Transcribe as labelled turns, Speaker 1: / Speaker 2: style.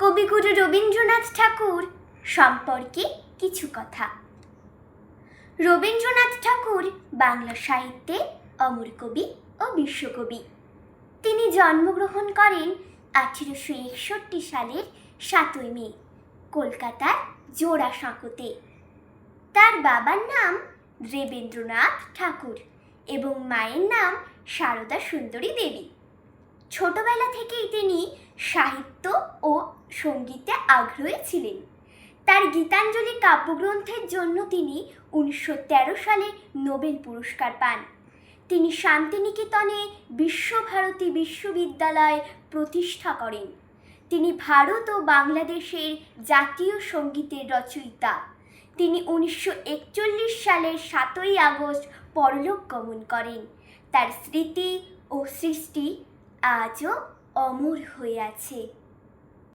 Speaker 1: কবিগুরু রবীন্দ্রনাথ ঠাকুর সম্পর্কে কিছু কথা। রবীন্দ্রনাথ ঠাকুর বাংলা সাহিত্যে অমর কবি ও বিশ্বকবি। তিনি জন্মগ্রহণ করেন আঠেরোশো একষট্টি সালের সাতই মে, কলকাতার জোড়াসাঁকোতে। তার বাবার নাম দেবেন্দ্রনাথ ঠাকুর এবং মায়ের নাম সারদা সুন্দরী দেবী। ছোটবেলা থেকেই তিনি সাহিত্য ও সঙ্গীতে আগ্রহী ছিলেন। তার গীতাঞ্জলি কাব্যগ্রন্থের জন্য তিনি উনিশশো তেরো সালে নোবেল পুরস্কার পান। তিনি শান্তিনিকেতনে বিশ্বভারতী বিশ্ববিদ্যালয় প্রতিষ্ঠা করেন। তিনি ভারত ও বাংলাদেশের জাতীয় সঙ্গীতের রচয়িতা। তিনি উনিশশো একচল্লিশ সালের সাতই আগস্ট পরলোক গমন করেন। তার স্মৃতি ও সৃষ্টি আজও অমর হয়ে আছে।